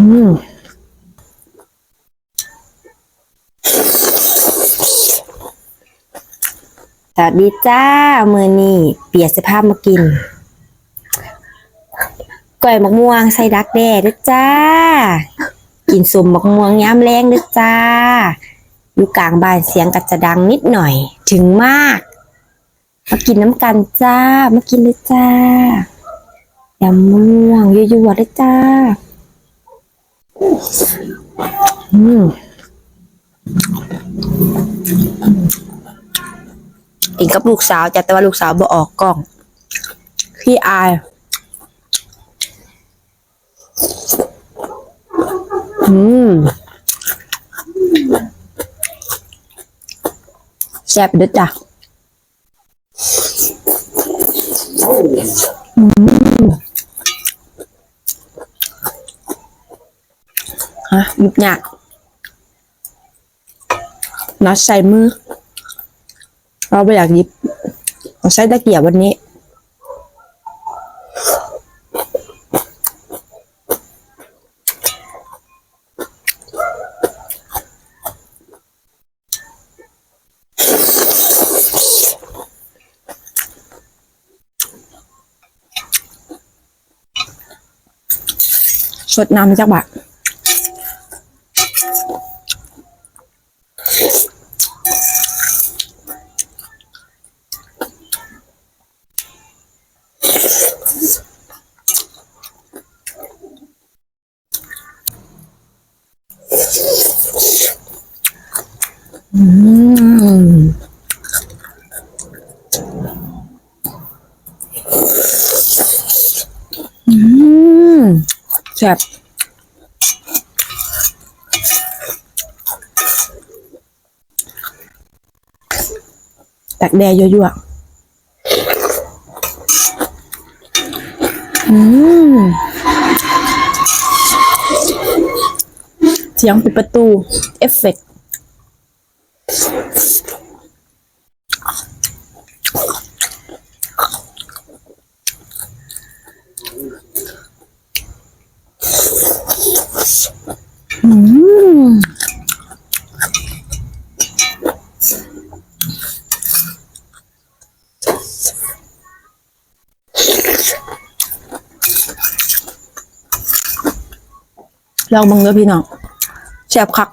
อืมสวัสดีจ้าเมื่อนี่เปียกสภาพมากินก้อยมะม่วงใส่ดักแด้ด้วยจ้า กินสมมะม่วงย้ำแรงด้วยจ้า อยู่กลางบ้านเสียงกัดจะดังนิดหน่อย ถึงมาก มากินน้ำกันจ้า มากินเลยจ้ายำม่วง ยั่วๆเลยจ้า อืมกินกับลูกสาวจ้ะแต่ว่าลูกสาวบ่ออกกล้อง พี่อายอืมแซ่บเด้อจ้ะอืมฮะ ยุบยากนัดใส่มือ เราไม่อยากหยิบเราใช้ตะเกียบวันนี้สดน้ำจากบะอืมอืม แซ่บ ตักแดยั่วๆอืมเสียงปิดประตู เอฟเฟกต์ ลองมึงเด้อพี่น้องแซ่บคัก